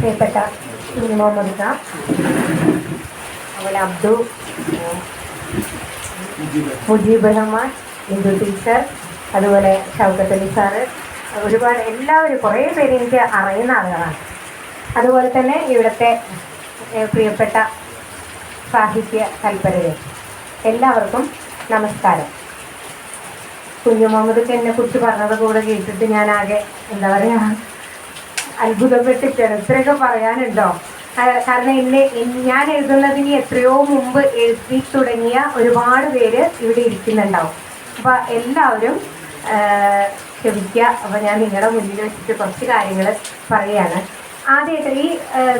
പ്രിയപ്പെട്ട കുഞ്ഞു മുഹമ്മദ് ഖാൻ അതുപോലെ അബ്ദു മുജീബ് റഹ്മാൻ ഇന്ദു ടീച്ചർ അതുപോലെ ഷൗക്കത്ത് അലി സാറ് ഒരുപാട് എല്ലാവരും കുറേ പേര് എനിക്ക് അറിയുന്ന ആളുകളാണ്. അതുപോലെ തന്നെ ഇവിടുത്തെ പ്രിയപ്പെട്ട സാഹിത്യ കൽപ്പനകൾ എല്ലാവർക്കും നമസ്കാരം. കുഞ്ഞു മുഹമ്മദ് എന്നെ കുറിച്ച് പറഞ്ഞത് കൂടെ കേട്ടിട്ട് ഞാൻ ആകെ എന്താ പറയുക അത്ഭുതപ്പെട്ടിട്ടാണ് ഇത്രയൊക്കെ പറയാനുണ്ടോ? കാരണം എന്നെ ഞാൻ എഴുതുന്നതിന് എത്രയോ മുമ്പ് എഴുതി തുടങ്ങിയ ഒരുപാട് പേര് ഇവിടെ ഇരിക്കുന്നുണ്ടാവും. അപ്പൊ എല്ലാവരും ക്ഷമിക്കുക. അപ്പൊ ഞാൻ നിങ്ങളുടെ മുന്നിൽ വെച്ചിട്ട് കുറച്ച് കാര്യങ്ങൾ പറയുകയാണ്. ആദ്യമായിട്ട് ഈ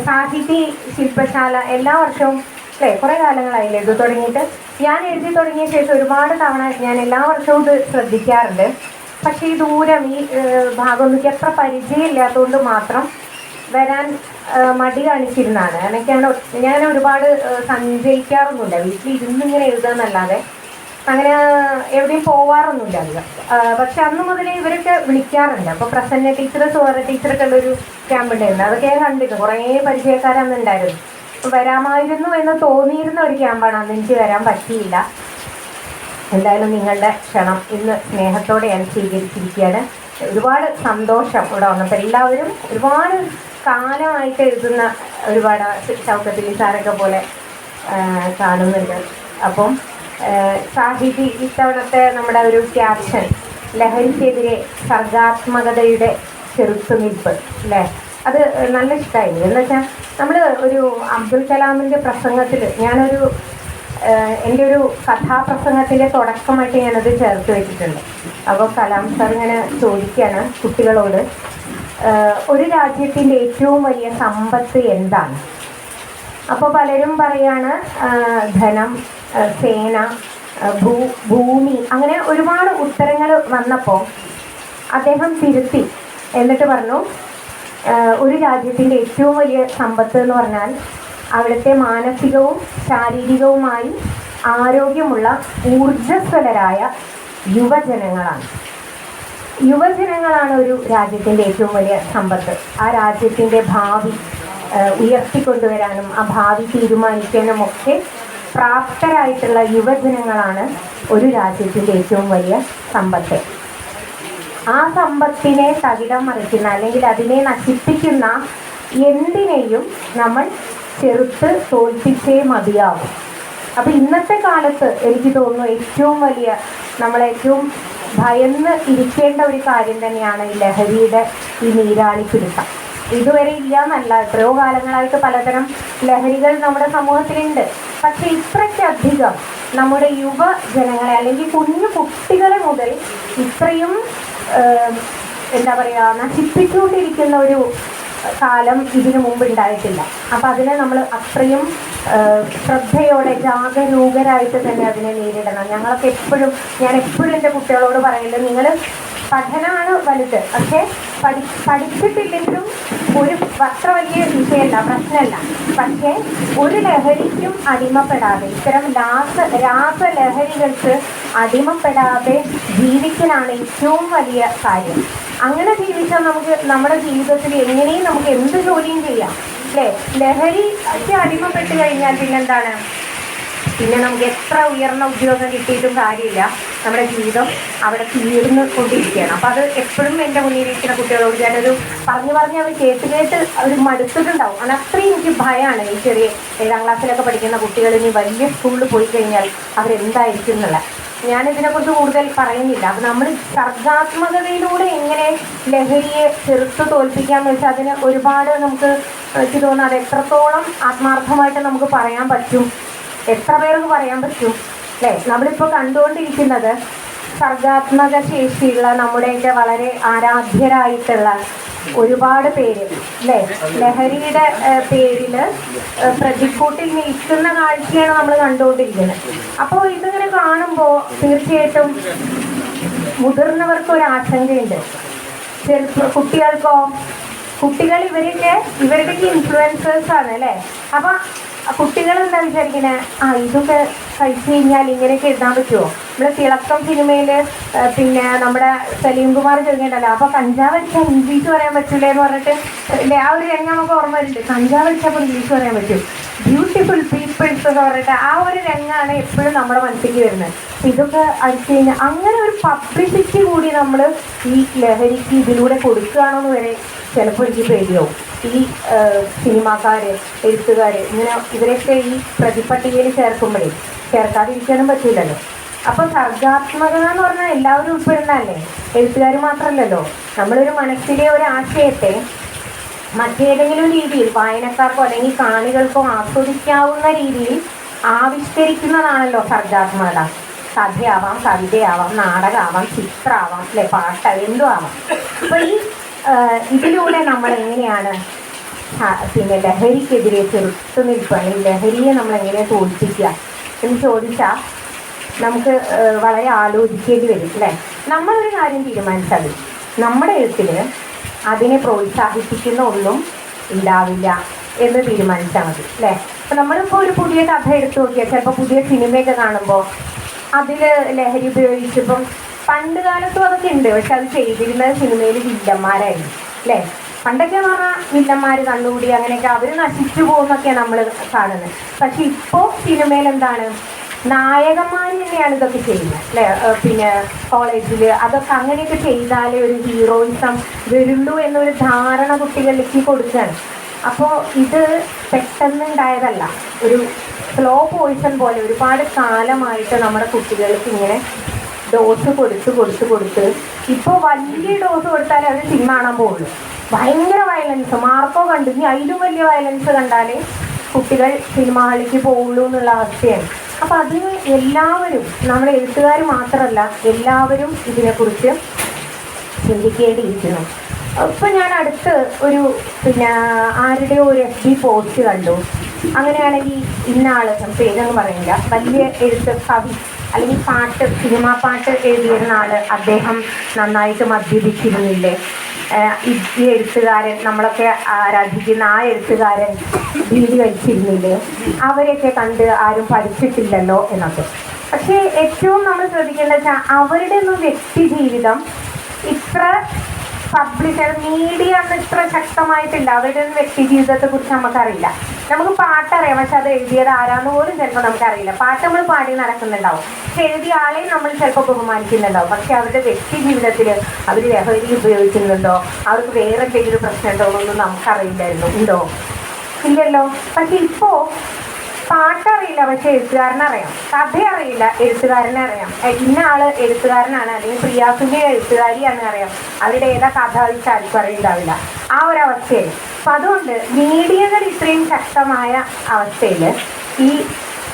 സാഹിത്യ ശില്പശാല എല്ലാ വർഷവും അല്ലേ കുറേ കാലങ്ങളായില്ലേ ഇത് തുടങ്ങിയിട്ട്? ഞാൻ എഴുതി തുടങ്ങിയ ശേഷം ഒരുപാട് തവണ ഞാൻ എല്ലാ വർഷവും ഇത് ശ്രദ്ധിക്കാറുണ്ട്. പക്ഷേ ഈ ദൂരം ഈ ഭാഗമൊന്നും അത്ര പരിചയമില്ലാത്തതുകൊണ്ട് മാത്രം വരാൻ മടി കാണിച്ചിരുന്നാണ് എനിക്കാണ് ഞാൻ ഒരുപാട് സഞ്ചരിക്കാറൊന്നുമില്ല. വീട്ടിൽ ഇരുന്ന് ഇങ്ങനെ എഴുതാന്നല്ലാതെ അങ്ങനെ എവിടെയും പോവാറൊന്നുമില്ല അധികം. പക്ഷെ അന്ന് മുതലേ ഇവരൊക്കെ വിളിക്കാറുണ്ട്. അപ്പോൾ പ്രസന്ന ടീച്ചർ സുവറ ടീച്ചറൊക്കെ ഉള്ളൊരു ക്യാമ്പ് ഉണ്ടായിരുന്നു. അതൊക്കെ ഞാൻ കുറേ പരിചയക്കാരന്നുണ്ടായിരുന്നു വരാമായിരുന്നു എന്ന് തോന്നിയിരുന്ന ഒരു ക്യാമ്പാണ് അന്ന് എനിക്ക് വരാൻ പറ്റിയില്ല. എന്തായാലും നിങ്ങളുടെ ക്ഷണം ഇന്ന് സ്നേഹത്തോടെ ഞാൻ സ്വീകരിച്ചിരിക്കുകയാണ്. ഒരുപാട് സന്തോഷം ഇവിടെ വന്നപ്പോൾ എല്ലാവരും ഒരുപാട് കാലമായിട്ട് എഴുതുന്ന ഒരുപാട് ചൗക്കത്തിൽ സാറൊക്കെ പോലെ കാണുന്നുണ്ട്. അപ്പം സാഹിതി ഇത്തവണത്തെ നമ്മുടെ ഒരു ക്യാപ്ഷൻ ലഹരിക്കെതിരെ സർഗാത്മകതയുടെ ചെറുത്തുനിൽപ്പ് അല്ലേ? അത് നല്ല ഇഷ്ടമായി എന്ന് വെച്ചാൽ നമ്മൾ ഒരു അബ്ദുൽ കലാമിന്റെ പ്രസംഗത്തിൽ ഞാനൊരു എന്റെ ഒരു കഥാപ്രസംഗത്തിന്റെ തുടക്കമായിട്ട് ഞാനത് ചേർത്ത് വെച്ചിട്ടുണ്ട്. അപ്പോൾ കലാം സാർ ഇങ്ങനെ ചോദിക്കുകയാണ് കുട്ടികളോട് ഒരു രാജ്യത്തിന്റെ ഏറ്റവും വലിയ സമ്പത്ത് എന്താണ്? അപ്പോൾ പലരും പറയാണ് ധനം സേന ഭൂ ഭൂമി അങ്ങനെ ഒരുപാട് ഉത്തരങ്ങൾ വന്നപ്പോൾ അദ്ദേഹം തിരുത്തി എന്നിട്ട് പറഞ്ഞു ഒരു രാജ്യത്തിന്റെ ഏറ്റവും വലിയ സമ്പത്ത് എന്ന് പറഞ്ഞാൽ അവിടുത്തെ മാനസികവും ശാരീരികവുമായി ആരോഗ്യമുള്ള ഊർജസ്വലരായ യുവജനങ്ങളാണ്. യുവജനങ്ങളാണ് ഒരു രാജ്യത്തിന്റെ ഏറ്റവും വലിയ സമ്പത്ത്. ആ രാജ്യത്തിന്റെ ഭാവി ഉയർത്തിക്കൊണ്ടുവരാനും ആ ഭാവി തീരുമാനിക്കാനും ഒക്കെ പ്രാപ്തരായിട്ടുള്ള യുവജനങ്ങളാണ് ഒരു രാജ്യത്തിന്റെ ഏറ്റവും വലിയ സമ്പത്ത്. ആ സമ്പത്തിനെ തകിടം മറിക്കുന്ന അല്ലെങ്കിൽ അതിനെ നശിപ്പിക്കുന്ന എന്തിനേയും നമ്മൾ ചെറുത്ത് തോൽപ്പിച്ചേ മതിയാവും. അപ്പം ഇന്നത്തെ കാലത്ത് എനിക്ക് തോന്നുന്നു ഏറ്റവും വലിയ നമ്മളേറ്റവും ഭയന്ന് ഇരിക്കേണ്ട ഒരു കാര്യം തന്നെയാണ് ഈ ലഹരിയുടെ ഈ നീരാളി പിടുത്തം ഇതുവരെ ഇല്ല എന്നല്ല എത്രയോ കാലങ്ങളായിട്ട് പലതരം ലഹരികൾ നമ്മുടെ സമൂഹത്തിലുണ്ട്. പക്ഷെ ഇത്രയ്ക്കധികം നമ്മുടെ യുവജനങ്ങളെ അല്ലെങ്കിൽ കുഞ്ഞു കുട്ടികളെ മുതൽ ഇത്രയും എന്താ പറയുക നശിപ്പിച്ചുകൊണ്ടിരിക്കുന്ന ഒരു കാലം ഇതിനു മുമ്പ് ഉണ്ടായിട്ടില്ല. അപ്പം അതിനെ നമ്മൾ അത്രയും ശ്രദ്ധയോടെ ജാഗരൂകരായിട്ട് തന്നെ അതിനെ നേരിടണം. ഞങ്ങളൊക്കെ എപ്പോഴും ഞാൻ എപ്പോഴും എന്റെ കുട്ടികളോട് പറയുന്നത് നിങ്ങൾ പഠനമാണ് വലുത് പക്ഷേ പഠി പഠിച്ചിട്ടില്ലെങ്കിലും ഒരു അത്ര വലിയ വിഷയമല്ല പ്രശ്നമല്ല. പക്ഷേ ഒരു ലഹരിക്കും അടിമപ്പെടാതെ ഇത്തരം രാസ രാസലഹരികൾക്ക് അടിമപ്പെടാതെ ജീവിക്കലാണ് ഏറ്റവും വലിയ കാര്യം. അങ്ങനെ ജീവിച്ചാൽ നമുക്ക് നമ്മുടെ ജീവിതത്തിൽ എങ്ങനെയും നമുക്ക് എന്ത് ജോലിയും ചെയ്യാം. അല്ലേ? ലഹരിക്ക് അടിമപ്പെട്ട് കഴിഞ്ഞാൽ പിന്നെന്താണ്? പിന്നെ നമുക്ക് എത്ര ഉയർന്ന ഉദ്യോഗം കിട്ടിയിട്ടും കാര്യമില്ല. നമ്മുടെ ജീവിതം അവിടെ തീർന്നു കൊണ്ടിരിക്കുകയാണ്. അപ്പം അത് എപ്പോഴും എന്റെ മുന്നിലിരിക്കുന്ന കുട്ടികളോട് ഞാനൊരു പറഞ്ഞു പറഞ്ഞ് അവർ കേട്ട് കേട്ട് അവർ മടുത്തിട്ടുണ്ടാവും കാരണം അത്രയും എനിക്ക് ഭയമാണ് ഈ ചെറിയ ഏഴാം ക്ലാസ്സിലൊക്കെ പഠിക്കുന്ന കുട്ടികൾ ഇനി വലിയ സ്കൂളിൽ പോയി കഴിഞ്ഞാൽ അവരെന്തായിരിക്കും എന്നുള്ള ഞാനിതിനെക്കുറിച്ച് കൂടുതൽ പറയുന്നില്ല. അപ്പം നമ്മൾ സർഗാത്മകതയിലൂടെ എങ്ങനെ ലഹരിയെ ചെറുത്ത് തോൽപ്പിക്കാന്ന് വെച്ചാൽ അതിന് ഒരുപാട് നമുക്ക് എനിക്ക് തോന്നുന്നു അത് എത്രത്തോളം ആത്മാർത്ഥമായിട്ട് നമുക്ക് പറയാൻ പറ്റും. എത്ര പേർക്ക് പറയാൻ പറ്റും. അല്ലേ നമ്മളിപ്പോൾ കണ്ടുകൊണ്ടിരിക്കുന്നത് സർഗാത്മക ശേഷിയുള്ള നമ്മുടെയൊക്കെ വളരെ ആരാധ്യരായിട്ടുള്ള ഒരുപാട് പേര് അല്ലേ? ലഹരിയുടെ പേരിൽ പ്രതിക്കൂട്ടിൽ നിൽക്കുന്ന കാഴ്ചയാണ് നമ്മൾ കണ്ടുകൊണ്ടിരിക്കുന്നത്. അപ്പോൾ ഇതിങ്ങനെ കാണുമ്പോൾ തീർച്ചയായിട്ടും മുതിർന്നവർക്ക് ഒരു ആശങ്കയുണ്ട് ചെറുപ്പ കുട്ടികൾക്കോ കുട്ടികൾ ഇവരൊക്കെ ഇവരുടെയൊക്കെ ഇൻഫ്ലുവൻസേഴ്സ് ആണ് അല്ലേ? അപ്പം കുട്ടികൾ എന്താ വിചാരിക്കണേ? ആ ഇതൊക്കെ കഴിച്ചു കഴിഞ്ഞാൽ ഇങ്ങനെയൊക്കെ എഴുതാൻ പറ്റുമോ നമ്മുടെ തിളക്കം സിനിമയിൽ പിന്നെ നമ്മുടെ സലീം കുമാർ ചോദിക്കണ്ടല്ലോ അപ്പൊ കഞ്ചാവ് അടിച്ചാൽ ഇംഗ്ലീഷ് പറയാൻ പറ്റൂലേ എന്ന് പറഞ്ഞിട്ട് ആ ഒരു രംഗം നമുക്ക് ഓർമ്മ വരുന്നുണ്ട്. കഞ്ചാവ് അടിച്ചപ്പോൾ ഇംഗ്ലീഷ് പറയാൻ പറ്റും. ബ്യൂട്ടിഫുൾ പീപ്പിൾസ് എന്ന് പറഞ്ഞിട്ട് ആ ഒരു രംഗമാണ് എപ്പോഴും നമ്മുടെ മനസ്സിലേക്ക് വരുന്നത്. ഇതൊക്കെ അടിച്ചു കഴിഞ്ഞാൽ അങ്ങനെ ഒരു പബ്ലിസിറ്റി കൂടി നമ്മൾ ഈ ലഹരിക്ക് ഇതിലൂടെ കൊടുക്കുകയാണോ എന്ന് വരെ ചിലപ്പോൾ എനിക്ക് പേടിയാവും. ഈ സിനിമാക്കാർ എഴുത്തുകാർ ഇങ്ങനെ ഇവരൊക്കെ ഈ പ്രതിപട്ടികയിൽ ചേർക്കുമ്പോഴേ ചേർക്കാതിരിക്കാനും പറ്റില്ലല്ലോ അപ്പൊ സർഗാത്മകത എന്ന് പറഞ്ഞാൽ എല്ലാവരും ഉൾപ്പെടുന്നതല്ലേ? എഴുത്തുകാർ മാത്രമല്ലല്ലോ. നമ്മളൊരു മനസ്സിലെ ഒരു ആശയത്തെ മറ്റേതെങ്കിലും രീതിയിൽ വായനക്കാർക്കോ അല്ലെങ്കിൽ കാണികൾക്കോ ആസ്വദിക്കാവുന്ന രീതിയിൽ ആവിഷ്കരിക്കുന്നതാണല്ലോ സർഗാത്മകത. കഥയാവാം കവിതയാവാം നാടകമാവാം ചിത്രമാവാം അല്ലെ പാട്ട് എന്തും ആവാം അപ്പൊ ഈ ഇതിലൂടെ നമ്മൾ എങ്ങനെയാണ് പിന്നെ ലഹരിക്കെതിരെ ചെറുത്തുനിൽപ്പ് അല്ലെങ്കിൽ ലഹരിയെ നമ്മൾ എങ്ങനെ തോൽപ്പിക്കുക എന്ന് ചോദിച്ചാൽ നമുക്ക് വളരെ ആലോചിക്കേണ്ടി വരും അല്ലേ? നമ്മളൊരു കാര്യം തീരുമാനിച്ചാൽ. നമ്മുടെ എഴുത്തിൽ അതിനെ പ്രോത്സാഹിപ്പിക്കുന്ന ഒന്നും ഉണ്ടാവില്ല എന്ന് തീരുമാനിച്ചാൽ മതി അല്ലേ? അപ്പം നമ്മളിപ്പോൾ ഒരു പുതിയ കഥ എടുത്തു നോക്കിയാൽ ചിലപ്പോൾ പുതിയ സിനിമയൊക്കെ കാണുമ്പോൾ അതിൽ ലഹരി ഉപയോഗിച്ചപ്പം പണ്ട് കാലത്തും അതൊക്കെ ഉണ്ട്. പക്ഷെ അത് ചെയ്തിരുന്നത് സിനിമയിൽ വില്ലന്മാരായിരുന്നു അല്ലേ? പണ്ടൊക്കെ എന്ന് പറഞ്ഞാൽ വില്ലന്മാർ കണ്ടുകൂടി അങ്ങനെയൊക്കെ അവർ നശിച്ചു പോകുന്നൊക്കെയാണ് നമ്മൾ കാണുന്നത്. പക്ഷെ ഇപ്പോൾ സിനിമയിൽ എന്താണ്? നായകന്മാർ തന്നെയാണ് ഇതൊക്കെ ചെയ്യുന്നത് അല്ലേ? പിന്നെ കോളേജിൽ അതൊക്കെ അങ്ങനെയൊക്കെ ചെയ്താലേ ഒരു ഹീറോയിസം വരുള്ളൂ എന്നൊരു ധാരണ കുട്ടികളിലേക്ക് കൊടുക്കുകയാണ്. അപ്പോൾ ഇത് പെട്ടെന്ന് ഉണ്ടായതല്ല ഒരു സ്ലോ പോയിസൺ പോലെ ഒരുപാട് കാലമായിട്ട് നമ്മുടെ കുട്ടികൾക്ക് ഇങ്ങനെ ഡോസ് കൊടുത്ത് കൊടുത്ത് കൊടുത്ത്. ഇപ്പോൾ വലിയ ഡോസ് കൊടുത്താലേ അവർ സിനിമ കാണാൻ പോകുള്ളൂ ഭയങ്കര വയലൻസ് മാർക്കോ കണ്ടു. ഇനി അതിലും വലിയ വയലൻസ് കണ്ടാലേ കുട്ടികൾ സിനിമ ഹാളിലേക്ക് പോകുള്ളൂ എന്നുള്ള അവസ്ഥയാണ്. അപ്പം അത് എല്ലാവരും നമ്മുടെ എഴുത്തുകാർ മാത്രമല്ല എല്ലാവരും ഇതിനെക്കുറിച്ച് ചിന്തിക്കേണ്ടിയിരിക്കുന്നു. ഇപ്പൊ ഞാൻ അടുത്ത് ഒരു പിന്നെ ആരുടെയോ ഒരു എഫ് ബി പോസ്റ്റ് കണ്ടു. അങ്ങനെയാണെങ്കിൽ ഇന്ന ആൾ ഞാൻ പേരൊന്നും പറയില്ല വലിയ എഴുത്ത് കവി അല്ലെങ്കിൽ പാട്ട് സിനിമാ പാട്ട് എഴുതിയിരുന്ന ആൾ അദ്ദേഹം നന്നായിട്ട് മദ്യപിച്ചിരുന്നില്ലേ? ഈ എഴുത്തുകാരൻ നമ്മളൊക്കെ ആരാധിക്കുന്ന ആ എഴുത്തുകാരൻ ഭീതി കഴിച്ചിരുന്നില്ലേ? അവരെയൊക്കെ കണ്ട് ആരും പഠിച്ചിട്ടില്ലല്ലോ എന്നൊക്കെ. പക്ഷേ ഏറ്റവും നമ്മൾ ശ്രദ്ധിക്കേണ്ടത് വെച്ചാൽ അവരുടെ ഒന്നും വ്യക്തി ജീവിതം ഇത്ര പബ്ലിക് മീഡിയ അന്ന് ഇത്ര ശക്തമായിട്ടില്ല. അവരുടെ ഒന്നും വ്യക്തി ജീവിതത്തെ കുറിച്ച് നമുക്കറിയില്ല നമുക്ക് പാട്ടറിയാം. പക്ഷെ അത് എഴുതിയത് ആരാന്ന് പോലും ചിലപ്പോൾ നമുക്കറിയില്ല. പാട്ട് നമ്മൾ പാടി നടക്കുന്നുണ്ടാവും. പക്ഷെ എഴുതിയ ആളെയും നമ്മൾ ചിലപ്പോൾ ബഹുമാനിക്കുന്നുണ്ടാവും. പക്ഷെ അവരുടെ വ്യക്തി ജീവിതത്തിൽ അവർ ലഹരി ഉപയോഗിക്കുന്നുണ്ടോ? അവർക്ക് വേറെ എന്തെങ്കിലും പ്രശ്നം ഉണ്ടോ എന്നൊന്നും നമുക്കറിയില്ലായിരുന്നു. ഉണ്ടോ? ഇല്ലല്ലോ. പക്ഷെ ഇപ്പോൾ പാട്ടറിയില്ല. പക്ഷെ എഴുത്തുകാരനറിയാം. കഥ അറിയില്ല എഴുത്തുകാരനെ അറിയാം ഇന്ന ആൾ എഴുത്തുകാരനാണ് അല്ലെങ്കിൽ പ്രിയാസിന്റെ എഴുത്തുകാരിയാണ് അറിയാം. അവരുടെ ഏതാ കഥ വെച്ചാൽ ആർക്കും ആ ഒരു അവസ്ഥയിൽ അപ്പൊ അതുകൊണ്ട് മീഡിയകൾ ഇത്രയും ശക്തമായ അവസ്ഥയിൽ ഈ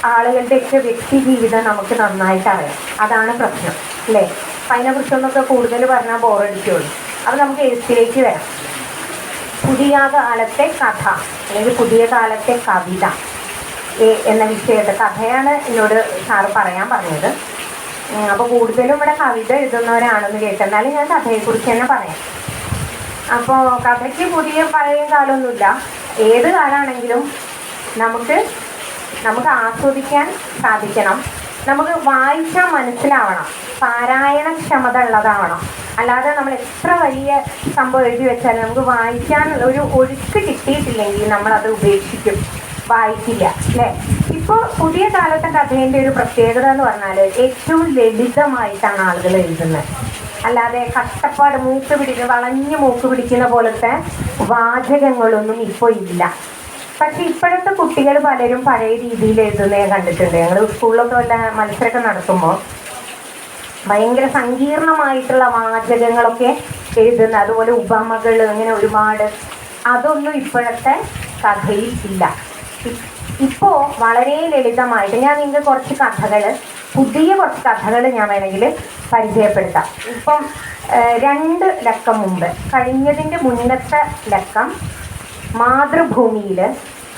ആളുകളുടെയൊക്കെ വ്യക്തി ജീവിതം നമുക്ക് നന്നായിട്ട് അറിയാം. അതാണ് പ്രശ്നം അല്ലേ? അപ്പൊ അതിനെക്കുറിച്ചൊന്നൊക്കെ കൂടുതൽ പറഞ്ഞാൽ ബോറടിക്കുള്ളൂ. അപ്പൊ നമുക്ക് എഴുത്തിലേക്ക് വരാം. പുതിയ കാലത്തെ കഥ അല്ലെങ്കിൽ പുതിയ കാലത്തെ കവിത എന്ന വിഷയത്തെ കഥയാണ് എന്നോട് സാറ് പറയാൻ പറഞ്ഞത്. അപ്പോൾ കൂടുതലും ഇവിടെ കവിത എഴുതുന്നവരാണെന്ന് കേട്ടെന്നാലും ഞാൻ കഥയെക്കുറിച്ച് തന്നെ പറയാം. അപ്പോൾ കഥയ്ക്ക് പുതിയ പഴയ കാലമൊന്നുമില്ല ഏത് കാലാണെങ്കിലും നമുക്ക് നമുക്ക് ആസ്വദിക്കാൻ സാധിക്കണം. നമുക്ക് വായിച്ചാൽ മനസ്സിലാവണം. പാരായണ ക്ഷമത ഉള്ളതാവണം അല്ലാതെ നമ്മൾ എത്ര വലിയ സംഭവം എഴുതി വെച്ചാലും നമുക്ക് വായിക്കാൻ ഒരു ഒഴുക്ക് കിട്ടിയിട്ടില്ലെങ്കിൽ നമ്മളത് ഉപേക്ഷിക്കും. വായിക്കില്ല അല്ലേ? ഇപ്പോൾ പുതിയ കാലത്തെ കഥേന്റെ ഒരു പ്രത്യേകത എന്ന് പറഞ്ഞാൽ ഏറ്റവും ലളിതമായിട്ടാണ് ആളുകൾ എഴുതുന്നത്. അല്ലാതെ കഷ്ടപ്പാട് മൂക്ക് പിടിക്ക് വളഞ്ഞ് മൂക്ക് പിടിക്കുന്ന പോലത്തെ വാചകങ്ങളൊന്നും ഇപ്പോൾ ഇല്ല. പക്ഷെ ഇപ്പോഴത്തെ കുട്ടികൾ പലരും പഴയ രീതിയിൽ എഴുതുന്നത് ഞാൻ കണ്ടിട്ടുണ്ട്. ഞങ്ങൾ സ്കൂളിലൊക്കെ വല്ല മത്സരമൊക്കെ നടത്തുമ്പോൾ ഭയങ്കര സങ്കീർണമായിട്ടുള്ള വാചകങ്ങളൊക്കെ എഴുതുന്ന അതുപോലെ ഉപമകൾ അങ്ങനെ ഒരുപാട് അതൊന്നും ഇപ്പോഴത്തെ കഥയിൽ ഇല്ല. ഇപ്പോൾ ഇപ്പോ വളരെ ലളിതമായിട്ട് ഞാൻ നിങ്ങൾക്ക് കുറച്ച് കഥകൾ പുതിയ കുറച്ച് കഥകൾ ഞാൻ വേണമെങ്കിൽ പരിചയപ്പെടുത്താം. ഇപ്പം രണ്ട് ലക്കം മുമ്പ് കഴിഞ്ഞതിന്റെ മുന്നത്തെ ലക്കം മാതൃഭൂമിയിൽ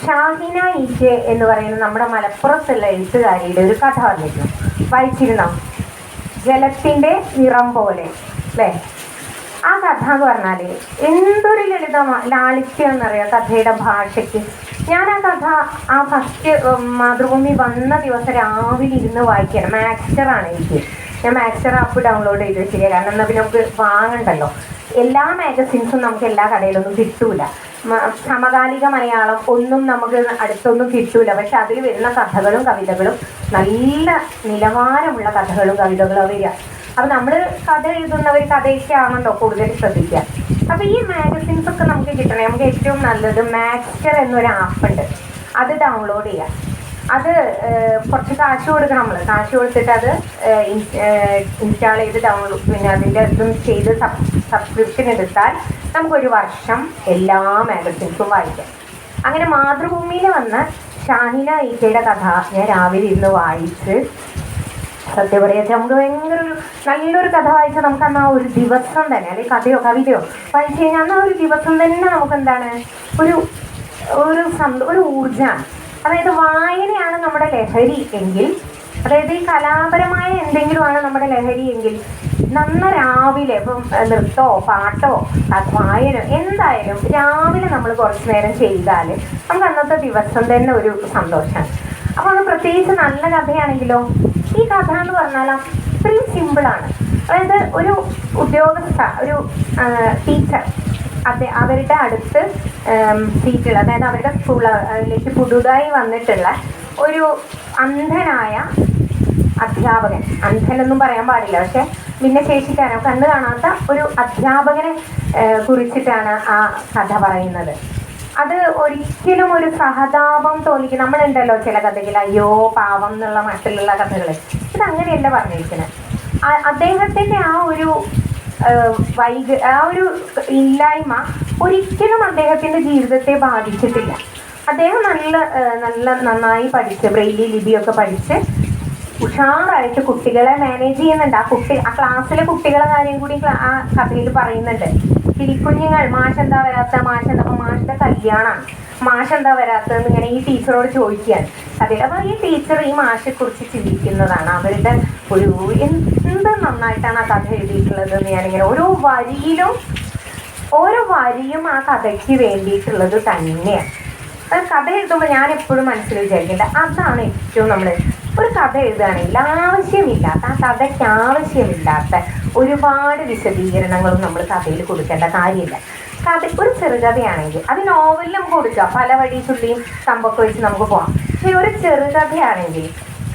ഷാഹിന ഈജെ എന്ന് പറയുന്ന നമ്മുടെ മലപ്പുറത്തുള്ള എഴുത്തുകാരിയുടെ ഒരു കഥ വന്നിരുന്നു. വായിച്ചിരുന്നോ? ജലത്തിന്റെ നിറം പോലെ അല്ലേ? ആ കഥ എന്ന് പറഞ്ഞാൽ എന്തൊരു ലളിതമാണ് ലാളിത്യം എന്നറിയാം കഥയുടെ ഭാഷയ്ക്ക്. ഞാൻ ആ കഥ ആ ഫസ്റ്റ് മാതൃഭൂമി വന്ന ദിവസം രാവിലെ ഇരുന്ന് വായിക്കണം മാക്സ്റ്ററാണ് എനിക്ക്. ഞാൻ മാക്സ്റ്റർ ആപ്പ് ഡൗൺലോഡ് ചെയ്ത് വെച്ചിരിക്കുക കാരണം എന്നാൽ പിന്നെ നമുക്ക് വാങ്ങണ്ടല്ലോ. എല്ലാ മാഗസിൻസും നമുക്ക് എല്ലാ കടയിലൊന്നും കിട്ടൂല. സമകാലിക മലയാളം ഒന്നും നമുക്ക് അടുത്തൊന്നും കിട്ടൂല. പക്ഷെ അതിൽ വരുന്ന കഥകളും കവിതകളും നല്ല നിലവാരമുള്ള കഥകളും കവിതകളും വരിക അപ്പൊ നമ്മൾ കഥ എഴുതുന്നവർ കഥയൊക്കെയാണല്ലോ കൂടുതൽ ശ്രദ്ധിക്കുക അപ്പൊ ഈ മാഗസിൻസ് ഒക്കെ നമുക്ക് കിട്ടണം നമുക്ക് ഏറ്റവും നല്ലത് മാക്സ്റ്റർ എന്നൊരു ആപ്പ് ഉണ്ട്. അത് ഡൗൺലോഡ് ചെയ്യാം. അത് കുറച്ച് കാശ് കൊടുക്കണം നമ്മൾ കാശ് കൊടുത്തിട്ട് അത് ഇൻസ്റ്റാൾ ചെയ്ത് ഡൗൺലോഡ് പിന്നെ അതിന്റെ ഇതും ചെയ്ത് സബ്സ്ക്രിപ്ഷൻ എടുത്താൽ നമുക്കൊരു വർഷം എല്ലാ മാഗസിൻസും വായിക്കാം. അങ്ങനെ മാതൃഭൂമിയിൽ വന്ന ഷാഹിന ഈക്കയുടെ കഥ ഞാൻ രാവിലെ ഇരുന്ന് വായിച്ച് സത്യം പറയാ നമുക്ക് ഭയങ്കര ഒരു നല്ലൊരു കഥ വായിച്ചാൽ നമുക്ക് അന്ന് ആ ഒരു ദിവസം തന്നെ അല്ലെങ്കിൽ കഥയോ കവിതയോ വായിച്ചു കഴിഞ്ഞാൽ അന്ന് ആ ഒരു ദിവസം തന്നെ നമുക്ക് എന്താണ് ഒരു ഒരു സന്ത ഒരു ഊർജമാണ് അതായത് വായനയാണ് നമ്മുടെ ലഹരി എങ്കിൽ അതായത് ഈ കലാപരമായ എന്തെങ്കിലുമാണ് നമ്മുടെ ലഹരി എങ്കിൽ നന്ന രാവിലെ ഇപ്പം നൃത്തമോ പാട്ടോ വായന എന്തായാലും രാവിലെ നമ്മൾ കുറച്ച് നേരം ചെയ്താൽ നമുക്ക് അന്നത്തെ ദിവസം തന്നെ ഒരു സന്തോഷമാണ് അപ്പോൾ അത് പ്രത്യേകിച്ച് നല്ല കഥയാണെങ്കിലോ ഈ കഥ എന്ന് പറഞ്ഞാൽ അത്രയും സിമ്പിളാണ് അതായത് ഒരു ഉദ്യോഗസ്ഥ ഒരു ടീച്ചർ അതെ അവരുടെ അടുത്ത് സീറ്റിൽ അതായത് അവരുടെ സ്കൂളിലേക്ക് പുതുതായി വന്നിട്ടുള്ള ഒരു അന്ധനായ അധ്യാപകൻ അന്ധനെന്നും പറയാൻ പാടില്ല പക്ഷെ ഭിന്നശേഷിക്കാരോ കണ്ടു കാണാത്ത ഒരു അധ്യാപകനെ കുറിച്ചിട്ടാണ് ആ കഥ പറയുന്നത്. അത് ഒരിക്കലും ഒരു സഹതാപം തോന്നിക്കും നമ്മളുണ്ടല്ലോ ചില കഥകൾ അയ്യോ പാവം എന്നുള്ള മട്ടിലുള്ള കഥകൾ ഇത് അങ്ങനെയല്ല പറഞ്ഞിരിക്കുന്നത് അദ്ദേഹത്തിന്റെ ആ ഒരു വൈക ആ ഒരു ഇല്ലായ്മ ഒരിക്കലും അദ്ദേഹത്തിന്റെ ജീവിതത്തെ ബാധിച്ചിട്ടില്ല. അദ്ദേഹം നല്ല നല്ല നന്നായി പഠിച്ച് ബ്രെയിലി ലിപിയൊക്കെ പഠിച്ച് ഉഷാറായിട്ട് കുട്ടികളെ മാനേജ് ചെയ്യുന്നുണ്ട്. ആ കുട്ടി ആ ക്ലാസ്സിലെ കുട്ടികളെ കാര്യം കൂടി ആ കഥയിൽ പറയുന്നുണ്ട്. കിളിക്കുഞ്ഞുങ്ങൾ മാഷ് എന്താ വരാത്ത? മാഷ് എന്താ മാഷിന്റെ കല്യാണമാണ് മാഷ് എന്താ ഇങ്ങനെ ഈ ടീച്ചറോട് ചോദിക്കുകയാണ്. അതെ അപ്പൊ ഈ ടീച്ചർ ഈ മാഷെ കുറിച്ച് ചിന്തിക്കുന്നതാണ്. അവരുടെ ഒരു എന്ത് നന്നായിട്ടാണ് ആ കഥ എഴുതിയിട്ടുള്ളത് എന്ന് ഞാനിങ്ങനെ ഓരോ വരിയിലും ഓരോ വരിയും ആ കഥയ്ക്ക് വേണ്ടിയിട്ടുള്ളത് തന്നെയാണ്. കഥ എഴുതുമ്പോൾ ഞാൻ എപ്പോഴും മനസ്സിൽ വിചാരിക്കേണ്ട അതാണ് ഏറ്റവും നമ്മൾ ഒരു കഥ എഴുതുകയാണെങ്കിൽ ആവശ്യമില്ലാത്ത ആ കഥയ്ക്ക് ആവശ്യമില്ലാത്ത ഒരുപാട് വിശദീകരണങ്ങളും നമ്മൾ കഥയിൽ കൊടുക്കേണ്ട കാര്യമില്ല. കഥ ഒരു ചെറുകഥയാണെങ്കിൽ അത് നോവലിൽ നമുക്ക് കൊടുക്കാം. പല വഴി ചുള്ളിയും വെച്ച് നമുക്ക് പോകാം പക്ഷെ ഒരു ചെറുകഥയാണെങ്കിൽ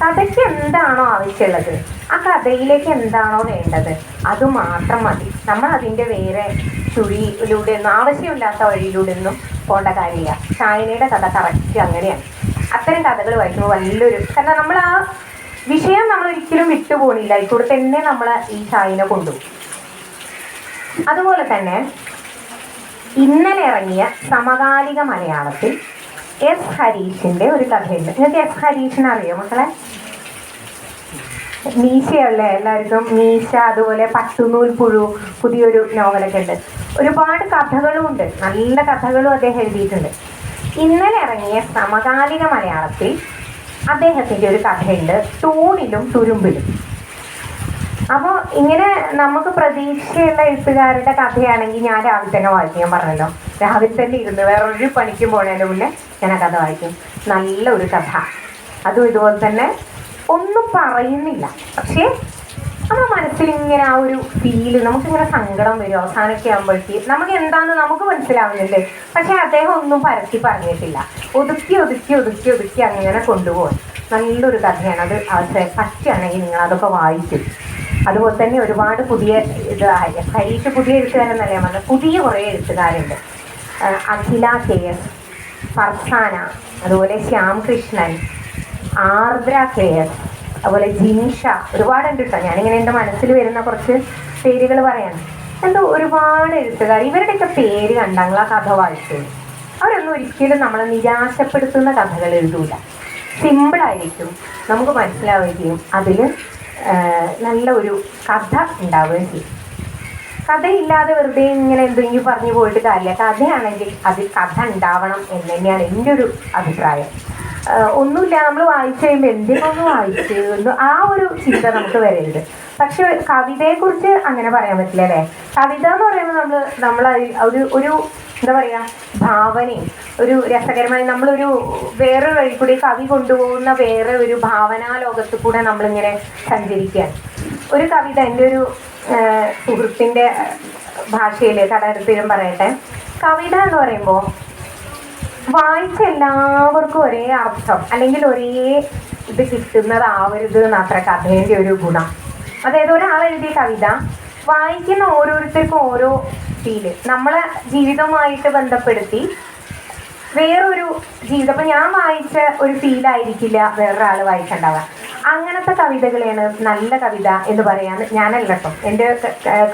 കഥയ്ക്ക് എന്താണോ ആവശ്യമുള്ളത് ആ കഥയിലേക്ക് എന്താണോ വേണ്ടത് അത് മാത്രം മതി. നമ്മൾ അതിന്റെ വേറെ ചുഴിയിലൂടെ ഒന്നും ആവശ്യമില്ലാത്ത വഴിയിലൂടെ ഒന്നും പോകേണ്ട കാര്യമില്ല. ഷായനയുടെ കഥ കറക്റ്റ് അങ്ങനെയാണ്. അത്തരം കഥകൾ വായിക്കുമ്പോൾ വലിയൊരു കാരണം നമ്മൾ ആ വിഷയം നമ്മൾ ഒരിക്കലും വിട്ടുപോകുന്നില്ല ഇക്കൂടെ തന്നെ നമ്മൾ ഈ ചായന കൊണ്ടുപോകും. അതുപോലെ തന്നെ ഇന്നലെ ഇറങ്ങിയ സമകാലിക മലയാളത്തിൽ എസ് ഹരീഷിന്റെ ഒരു കഥയുണ്ട്. നിങ്ങൾക്ക് എസ് ഹരീഷിനെ അറിയോ മക്കളെ? മീശയല്ലേ? എല്ലാവർക്കും മീശ അതുപോലെ പട്ടുനൂൽ പുഴു പുതിയൊരു നോവലൊക്കെ ഉണ്ട്. ഒരുപാട് കഥകളും ഉണ്ട് നല്ല കഥകളും അദ്ദേഹം എഴുതിയിട്ടുണ്ട്. ഇന്നലെ ഇറങ്ങിയ സമകാലിക മലയാളത്തിൽ അദ്ദേഹത്തിന്റെ ഒരു കഥയുണ്ട്. തൂണിലും തുരുമ്പിലും. അപ്പോൾ ഇങ്ങനെ നമുക്ക് പ്രതീക്ഷയുള്ള എഴുത്തുകാരുടെ കഥയാണെങ്കിൽ ഞാൻ രാവിലെ തന്നെ വായിക്കും. ഞാൻ പറഞ്ഞല്ലോ രാവിലെ തന്നെ ഇരുന്ന് വേറൊരു പണിക്കും പോണതിന്റെ മുന്നേ ഞാൻ ആ കഥ വായിക്കും. നല്ല ഒരു കഥ. അതും ഇതുപോലെ തന്നെ ഒന്നും പറയുന്നില്ല. പക്ഷേ നമ്മുടെ മനസ്സിൽ ഇങ്ങനെ ആ ഒരു ഫീൽ നമുക്കിങ്ങനെ സങ്കടം വരും അവസാനമൊക്കെ ആകുമ്പോഴേക്ക് നമുക്ക് എന്താണെന്ന് നമുക്ക് മനസ്സിലാവുന്നില്ലേ? പക്ഷേ അദ്ദേഹം ഒന്നും പരത്തി പറഞ്ഞിട്ടില്ല. ഒതുക്കി ഒതുക്കി ഒതുക്കി ഒതുക്കി അങ്ങനെ കൊണ്ടുപോകും നല്ലൊരു കഥയാണ്. അത് അവസരം പറ്റുകയാണെങ്കിൽ നിങ്ങൾ അതൊക്കെ വായിക്കും. അതുപോലെ തന്നെ ഒരുപാട് പുതിയ ഇത് ഹരീഷ് പുതിയ എഴുത്തുകാരെന്നല്ലേ പറഞ്ഞത്? പുതിയ കുറേ എഴുത്തുകാരുണ്ട്. അഖില കെ എസ് ഫർസാന അതുപോലെ ശ്യാം കൃഷ്ണൻ ആർദ്ര കെ എസ് അതുപോലെ ജിൻഷ ഒരുപാടുണ്ട് കേട്ടോ ഞാനിങ്ങനെ എന്റെ മനസ്സിൽ വരുന്ന കുറച്ച് പേരുകൾ പറയാണ് എന്തോ ഒരുപാട് എഴുത്തുകാർ ഇവരുടെയൊക്കെ പേര് കണ്ടാങ്ങൾ ആ കഥ വായിച്ചു അവരൊന്നും ഒരിക്കലും നമ്മളെ നിരാശപ്പെടുത്തുന്ന കഥകൾ എഴുതൂല. സിമ്പിളായിരിക്കും നമുക്ക് മനസ്സിലാവുകയും അതിൽ നല്ല ഒരു കഥ ഉണ്ടാവുകയും ചെയ്യും. കഥയില്ലാതെ വെറുതെ ഇങ്ങനെ എന്തെങ്കിലും പറഞ്ഞു പോയിട്ട് കാര്യമില്ല. കഥയാണെങ്കിൽ അതിൽ കഥ ഉണ്ടാവണം എന്ന് തന്നെയാണ് എന്റെ ഒരു അഭിപ്രായം ഒന്നുമില്ല നമ്മൾ വായിച്ചു കഴിയുമ്പോൾ എന്തിനൊന്ന് വായിച്ചു ആ ഒരു ചിന്ത നമുക്ക് വരരുത്. പക്ഷെ കവിതയെക്കുറിച്ച് അങ്ങനെ പറയാൻ പറ്റില്ല അല്ലേ? കവിത എന്ന് പറയുമ്പോൾ നമ്മൾ നമ്മൾ ഒരു ഒരു എന്താ പറയുക ഭാവനയും ഒരു രസകരമായി നമ്മളൊരു വേറെ വഴി കൂടി കവി കൊണ്ടുപോകുന്ന വേറെ ഒരു ഭാവനാ ലോകത്ത് കൂടെ നമ്മളിങ്ങനെ സഞ്ചരിക്കുകയാണ്. ഒരു കവിത എന്റെ ഒരു സുഹൃത്തിന്റെ ഭാഷയിൽ കടകരത്തിലും പറയട്ടെ. കവിത എന്ന് പറയുമ്പോൾ വായിച്ച എല്ലാവർക്കും ഒരേ അർത്ഥം അല്ലെങ്കിൽ ഒരേ ഇത് കിട്ടുന്നതാവരുത് എന്നത്ര കഥേന്റെ ഒരു ഗുണം. അതായത് ഒരാൾ എഴുതിയ കവിത വായിക്കുന്ന ഓരോരുത്തർക്കും ഓരോ ഫീൽ നമ്മളെ ജീവിതവുമായിട്ട് ബന്ധപ്പെടുത്തി വേറൊരു ജീവിതം. അപ്പം ഞാൻ വായിച്ച ഒരു ഫീലായിരിക്കില്ല വേറൊരാൾ വായിക്കണ്ടാവുക. അങ്ങനത്തെ കവിതകളെയാണ് നല്ല കവിത എന്ന് പറയാൻ ഞാനല്ല കേട്ടോ. എന്റെ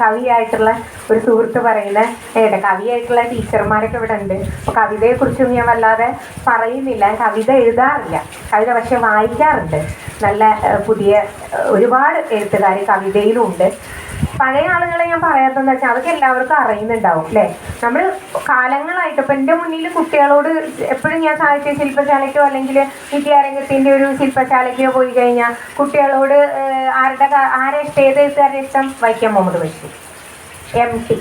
കവിയായിട്ടുള്ള ഒരു സുഹൃത്ത് പറയുന്ന ഏട്ട കവിയായിട്ടുള്ള ടീച്ചർമാരൊക്കെ ഇവിടെ ഉണ്ട്. അപ്പോൾ കവിതയെക്കുറിച്ചൊന്നും ഞാൻ വല്ലാതെ പറയുന്നില്ല. കവിത എഴുതാറില്ല. കവിത പക്ഷെ വായിക്കാറുണ്ട്. നല്ല പുതിയ ഒരുപാട് എഴുത്തുകാർ കവിതയിലും ഉണ്ട് പഴയ ആളുകളെ ഞാൻ പറയാത്തതെന്ന് വെച്ചാൽ അതൊക്കെ എല്ലാവർക്കും അറിയുന്നുണ്ടാവും അല്ലേ നമ്മൾ കാലങ്ങളായിട്ട് ഇപ്പം എന്റെ മുന്നിൽ കുട്ടികളോട് എപ്പോഴും ഞാൻ സാഹിത്യ ശില്പശാലയ്ക്കോ അല്ലെങ്കിൽ വിദ്യാരംഗത്തിന്റെ ഒരു ശില്പശാലയ്ക്കോ പോയി കഴിഞ്ഞാൽ കുട്ടികളോട് ആരുടെ ആരെ ഏത് എഴുത്തുകാരുടെ ഇഷ്ടം വൈക്കം മുഹമ്മദ് ബഷീർ. M T.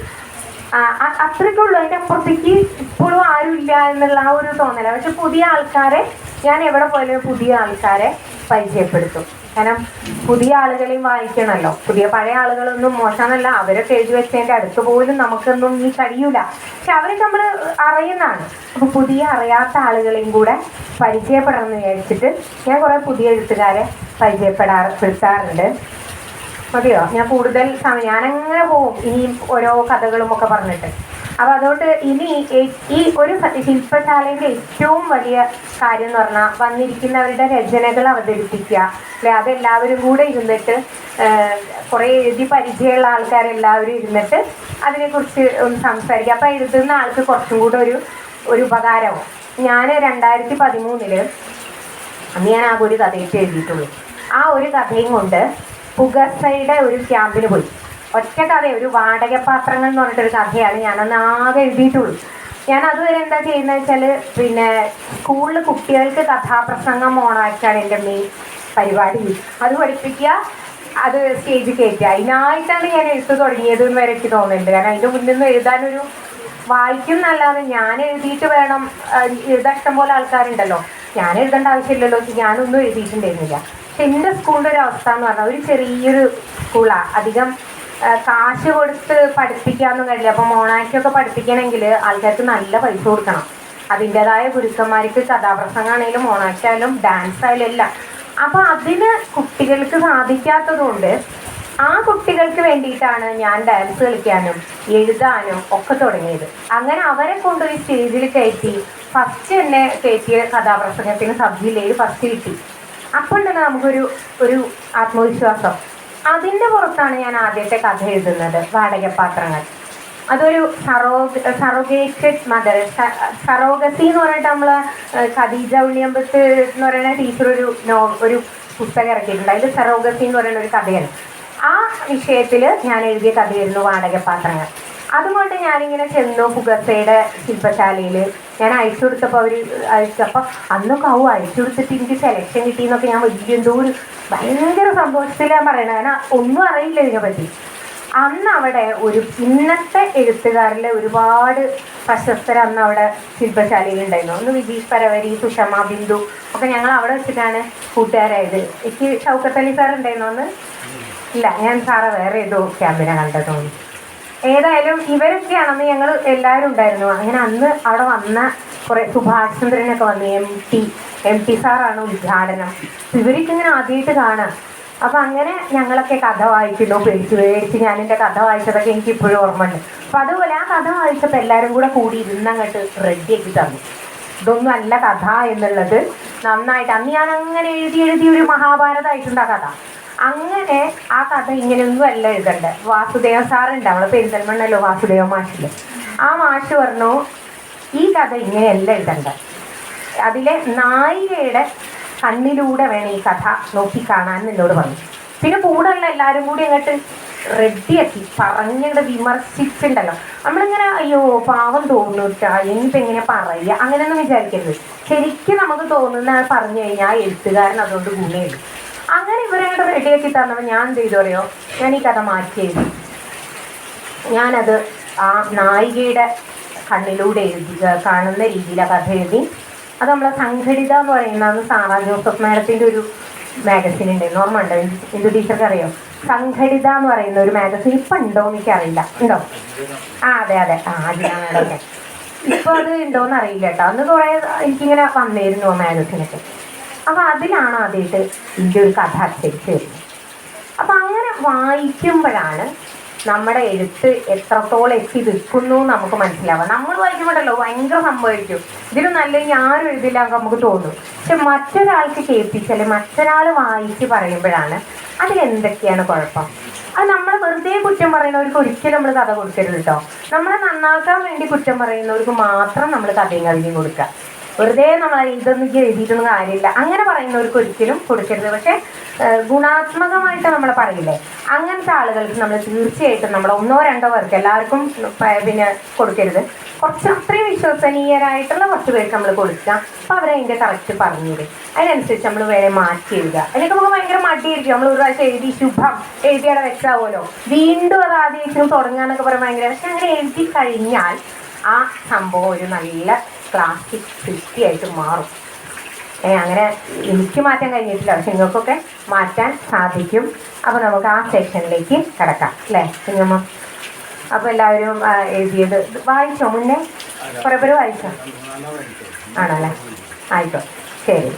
അത്രയ്ക്കേ ഉള്ളൂ. അതിന്റെ അപ്പുറത്തേക്ക് ഇപ്പോഴും ആരുമില്ല എന്നുള്ള ആ ഒരു തോന്നല. പക്ഷെ പുതിയ ആൾക്കാരെ ഞാൻ എവിടെ പോയാലും പുതിയ ആൾക്കാരെ പരിചയപ്പെടുത്തും. കാരണം പുതിയ ആളുകളെയും വായിക്കണമല്ലോ പുതിയ പഴയ ആളുകളൊന്നും മോശമെന്നല്ല അവരൊക്കെ എഴുതി വെച്ചതിന്റെ അടുത്ത് പോലും നമുക്കൊന്നും ഇനി കഴിയൂല. പക്ഷെ അവരെ നമ്മൾ അറിയുന്നതാണ്. അപ്പോൾ പുതിയ അറിയാത്ത ആളുകളെയും കൂടെ പരിചയപ്പെടണം എന്ന് വിചാരിച്ചിട്ട് ഞാൻ കുറേ പുതിയ എഴുത്തുകാരെ പരിചയപ്പെടാറുണ്ട് മതിയോ? ഞാൻ കൂടുതൽ സമയം ഞാനങ്ങനെ പോവും. ഇനി ഓരോ കഥകളും ഒക്കെ പറഞ്ഞിട്ട്. അപ്പോൾ അതുകൊണ്ട് ഇനി ഈ ഒരു ശില്പശാലയുടെ ഏറ്റവും വലിയ കാര്യം എന്ന് പറഞ്ഞാൽ വന്നിരിക്കുന്നവരുടെ രചനകൾ അവതരിപ്പിക്കുക. അല്ലെ? അതെല്ലാവരും കൂടെ ഇരുന്നിട്ട് കുറേ എഴുതി പരിചയമുള്ള ആൾക്കാരെല്ലാവരും ഇരുന്നിട്ട് അതിനെക്കുറിച്ച് ഒന്ന് സംസാരിക്കുക. അപ്പോൾ എഴുതുന്ന ആൾക്ക് കുറച്ചും കൂടെ ഒരു ഒരു ഉപകാരമോ ഞാൻ രണ്ടായിരത്തി പതിമൂന്നിൽ അന്ന് ഞാൻ ആ ഒരു കഥയിട്ട് എഴുതിയിട്ടുള്ളൂ. ആ ഒരു കഥയും കൊണ്ട് പുഗസയുടെ ഒരു ക്യാമ്പിന് പോയി. ഒറ്റ കഥ ഒരു വാടക പാത്രങ്ങൾ എന്ന് പറഞ്ഞിട്ടൊരു കഥയാണ് ഞാനന്ന് ആകെ എഴുതിയിട്ടുള്ളൂ. ഞാൻ അതുവരെ എന്താ ചെയ്യുന്നത് വെച്ചാൽ പിന്നെ സ്കൂളിൽ കുട്ടികൾക്ക് കഥാപ്രസംഗം ഓണാക്കിയാണ് എന്റെ മെയിൻ പരിപാടി. അത് പഠിപ്പിക്കുക അത് സ്റ്റേജ് കയറ്റുക. അതിനായിട്ടാണ് ഞാൻ എഴുത്ത് തുടങ്ങിയത് എന്ന് വരെ എനിക്ക് തോന്നുന്നുണ്ട്. കാരണം അതിന്റെ മുന്നിൽ നിന്ന് എഴുതാനൊരു വായിക്കുന്നല്ലാതെ ഞാൻ എഴുതിയിട്ട് വേണം എഴുതാൻ ഇഷ്ടംപോലെ ആൾക്കാരുണ്ടല്ലോ. ഞാൻ എഴുതേണ്ട ആവശ്യമില്ലല്ലോ. ഞാനൊന്നും എഴുതിയിട്ടുണ്ടായിരുന്നില്ല. പക്ഷെ എന്റെ സ്കൂളിന്റെ ഒരു അവസ്ഥ എന്ന് പറഞ്ഞാൽ ഒരു ചെറിയൊരു സ്കൂളാണ് അധികം കാശ് കൊടുത്ത് പഠിപ്പിക്കാനൊന്നും കഴിയില്ല അപ്പൊ മോണാക്കിയൊക്കെ പഠിപ്പിക്കണമെങ്കിൽ ആൾക്കാർക്ക് നല്ല പൈസ കൊടുക്കണം. അതിന്റെതായ ഗുരുക്കന്മാർക്ക് കഥാപ്രസംഗമാണെങ്കിലും മോണാക്കി ആയാലും ഡാൻസ് ആയാലും എല്ലാം. അപ്പോൾ അതിന് കുട്ടികൾക്ക് സാധിക്കാത്തതുകൊണ്ട് ആ കുട്ടികൾക്ക് വേണ്ടിയിട്ടാണ് ഞാൻ ഡാൻസ് കളിക്കാനും എഴുതാനും ഒക്കെ തുടങ്ങിയത്. അങ്ങനെ അവരെ കൊണ്ടുപോയി സ്റ്റേജിൽ കയറ്റി ഫസ്റ്റ് എന്നെ കയറ്റിയ കഥാപ്രസംഗത്തിന് സബ് ഫസ്റ്റ് കിട്ടി. അപ്പോൾ തന്നെ നമുക്കൊരു ഒരു ആത്മവിശ്വാസം. അതിന്റെ പുറത്താണ് ഞാൻ ആദ്യത്തെ കഥ എഴുതുന്നത് വാടകപാത്രങ്ങൾ അതൊരു സറോ സറോഗേറ്റഡ് മദർ. സറോഗസി എന്ന് പറഞ്ഞിട്ട് നമ്മൾ ഖദീജ ഉണ്ണിയമ്പത്ത് എന്ന് പറയുന്ന ടീച്ചർ ഒരു നോ ഒരു പുസ്തകം ഇറക്കിയിട്ടുണ്ട്. അതിൽ സറോഗസി എന്ന് പറയുന്ന ഒരു കഥയാണ്. ആ വിഷയത്തിൽ ഞാൻ എഴുതിയ കഥയായിരുന്നു വാടകപാത്രങ്ങൾ അതുകൊണ്ട് ഞാനിങ്ങനെ ചെന്നു പുകസയുടെ ശില്പശാലയിൽ ഞാൻ അയച്ചു കൊടുത്തപ്പോൾ അവർ അയച്ചു അപ്പോൾ അന്നൊക്കെ ആവും അയച്ചു കൊടുത്തിട്ട് എനിക്ക് സെലക്ഷൻ കിട്ടിയെന്നൊക്കെ ഞാൻ വലിയ എന്തോ ഒരു ഭയങ്കര സന്തോഷത്തിലാണ് പറയണത് കാരണം ഒന്നും അറിയില്ല ഇതിനെപ്പറ്റി അന്ന് അവിടെ ഒരു ഇന്നത്തെ എഴുത്തുകാരിലെ ഒരുപാട് പ്രശസ്തർ അന്ന് അവിടെ ശില്പശാലയിൽ ഉണ്ടായിരുന്നു. ഒന്ന് വിജീഷ് പരവരി സുഷമ ബിന്ദു ഒക്കെ ഞങ്ങൾ അവിടെ വെച്ചിട്ടാണ് കൂട്ടുകാരായത്. എനിക്ക് ഷൗക്കത്ത് അലി സാർ ഉണ്ടായിരുന്നു അന്ന്? ഇല്ല ഞാൻ സാറെ വേറെ ഏതോ ക്യാമ്പിനെ കണ്ടത് തോന്നി ഏതായാലും ഇവരൊക്കെയാണെന്ന് ഞങ്ങൾ എല്ലാവരും ഉണ്ടായിരുന്നു. അങ്ങനെ അന്ന് അവിടെ വന്ന കുറെ സുഭാഷ് ചന്ദ്രനൊക്കെ വന്നു എം ടി എം ടി സാറാണ് ഉദ്ഘാടനം. ഇവരൊക്കെ ഇങ്ങനെ ആദ്യമായിട്ട് കാണാം അപ്പൊ അങ്ങനെ ഞങ്ങളൊക്കെ കഥ വായിക്കുന്നു പേടിച്ചു പേടിച്ച് ഞാൻ എന്റെ കഥ വായിച്ചതൊക്കെ എനിക്ക് ഇപ്പോഴും ഓർമ്മയുണ്ട്. അപ്പൊ അതുപോലെ ആ കഥ വായിച്ചപ്പോൾ എല്ലാരും കൂടെ കൂടി ഇരുന്നങ്ങോട്ട് റെഡിയാക്കി തന്നു. ഇതൊന്നും അല്ല കഥ എന്നുള്ളത്. നന്നായിട്ട് അന്ന് ഞാൻ അങ്ങനെ എഴുതി എഴുതി ഒരു മഹാഭാരതമായിട്ടുണ്ട് ആ കഥ. അങ്ങനെ ആ കഥ ഇങ്ങനെയൊന്നും അല്ല എഴുതണ്ടേ. വാസുദേവ സാറുണ്ട്. അവളെ പെരിന്തൽമണ്ണല്ലോ വാസുദേവ മാഷിൽ. ആ മാഷ് പറഞ്ഞു ഈ കഥ ഇങ്ങനെയല്ല എഴുതണ്ടേ. അതിലെ നായികയുടെ കണ്ണിലൂടെ വേണം ഈ കഥ നോക്കി കാണാൻ എന്നോട് പറഞ്ഞു. പിന്നെ കൂടെയുള്ള എല്ലാവരും കൂടി അങ്ങോട്ട് റെഡിയാക്കി പറഞ്ഞിട്ട് വിമർശിച്ചിട്ടുണ്ടല്ലോ. നമ്മളിങ്ങനെ അയ്യോ പാവം തോന്നൂട്ടാ ഇനിയിപ്പോൾ എങ്ങനെ പറയുക? അങ്ങനെയൊന്നും വിചാരിക്കരുത്. ശരിക്കും നമുക്ക് തോന്നുന്ന പറഞ്ഞു കഴിഞ്ഞാൽ എഴുത്തുകാരൻ അതുകൊണ്ട് ഗുണയുള്ളൂ അങ്ങനെ ഇവരങ്ങോട്ട് റെഡിയാക്കി തന്നപ്പോൾ ഞാൻ ചെയ്തു അറിയോ? ഞാൻ ഈ കഥ മാറ്റി എഴുതി. ഞാനത് ആ നായികയുടെ കണ്ണിലൂടെ എഴുതി കാണുന്ന രീതിയിൽ ആ കഥ എഴുതി. അത് നമ്മളെ സംഘടിത എന്ന് പറയുന്നത് സാറാ ജോസഫ് മാഡത്തിന്റെ ഒരു മാഗസിൻ ഉണ്ട് ഓർമ്മ ഉണ്ടോ? എന്ത് ടീച്ചർക്ക് അറിയോ സംഘടിത എന്ന് പറയുന്ന ഒരു മാഗസിൻ ഇപ്പം ഉണ്ടോ എന്ന് എനിക്കറിയില്ല. ഉണ്ടോ? ആ അതെ അതെ. ആ അജിന മാഡം. ഇപ്പോൾ അത് ഉണ്ടോന്ന് അറിയില്ല കേട്ടോ. അന്ന് കുറേ എനിക്കിങ്ങനെ വന്നിരുന്നു ആ മാഗസിനൊക്കെ. അപ്പോൾ അതിലാണ് ആദ്യമായിട്ട് ഇതിന്റെ ഒരു കഥ അച്ചടിച്ച് അപ്പം അങ്ങനെ വായിക്കുമ്പോഴാണ് നമ്മുടെ എഴുത്ത് എത്രത്തോളം എത്തി നിൽക്കുന്നു നമുക്ക് മനസ്സിലാവുക. നമ്മൾ വായിക്കുമ്പോഴല്ലോ ഭയങ്കര സംഭവിക്കും. ഇതിന് നല്ല ആരും എഴുതില്ല നമുക്ക് തോന്നും. പക്ഷെ മറ്റൊരാൾക്ക് കേൾപ്പിച്ച് അല്ലെങ്കിൽ മറ്റൊരാൾ വായിച്ച് പറയുമ്പോഴാണ് അതിലെന്തൊക്കെയാണ് കുഴപ്പം? അത് നമ്മൾ വെറുതെ കുറ്റം പറയുന്നവർക്ക് ഒരിക്കലും നമ്മൾ കഥ കൊടുക്കരുത് കേട്ടോ നമ്മളെ നന്നാക്കാൻ വേണ്ടി കുറ്റം പറയുന്നവർക്ക് മാത്രം നമ്മൾ കഥയും കവിതയും കൊടുക്കുക. വെറുതെ നമ്മൾ ഇതൊന്നും എഴുതിയിട്ടൊന്നും കാര്യമില്ല. അങ്ങനെ പറയുന്നവർക്ക് ഒരിക്കലും കൊടുക്കരുത്. പക്ഷെ ഗുണാത്മകമായിട്ട് നമ്മൾ പറയില്ലേ? അങ്ങനത്തെ ആളുകൾക്ക് നമ്മൾ തീർച്ചയായിട്ടും നമ്മൾ ഒന്നോ രണ്ടോ പേർക്ക് എല്ലാവർക്കും പിന്നെ കൊടുക്കരുത്. കുറച്ച് അത്രയും വിശ്വസനീയരായിട്ടുള്ള കുറച്ച് പേർക്ക് നമ്മൾ കൊടുക്കുക. അപ്പോൾ അവരതിന്റെ കറക്റ്റ് പറഞ്ഞു തരും. അതിനനുസരിച്ച് നമ്മൾ വേറെ മാറ്റി എഴുതുക. അതിനൊക്കെ നമുക്ക് ഭയങ്കര മടിയായിരിക്കും. നമ്മൾ ഒരു പ്രാവശ്യം എഴുതി ശുഭം എഴുതിയാടെ വെച്ചാവുമല്ലോ വീണ്ടും അത് ആദ്യം തുടങ്ങുക എന്നൊക്കെ പറയുമ്പോൾ ഭയങ്കര പക്ഷെ അങ്ങനെ എഴുതി കഴിഞ്ഞാൽ ആ സംഭവം ഒരു നല്ല ക്ലാസിക് സൃഷ്ടിയായിട്ട് മാറും. ഏ അങ്ങനെ എനിക്ക് മാറ്റാൻ കഴിഞ്ഞിട്ടില്ല. പക്ഷെ നിങ്ങൾക്കൊക്കെ മാറ്റാൻ സാധിക്കും. അപ്പോൾ നമുക്ക് ആ സെക്ഷനിലേക്ക് കിടക്കാം അല്ലേ? കുഞ്ഞമ്മ? അപ്പോൾ എല്ലാവരും എഴുതിയത് വായിച്ചോ? മുന്നേ? കുറേ പേര് വായിച്ചോ? ആണല്ലേ? ആയിക്കോ. ശരി.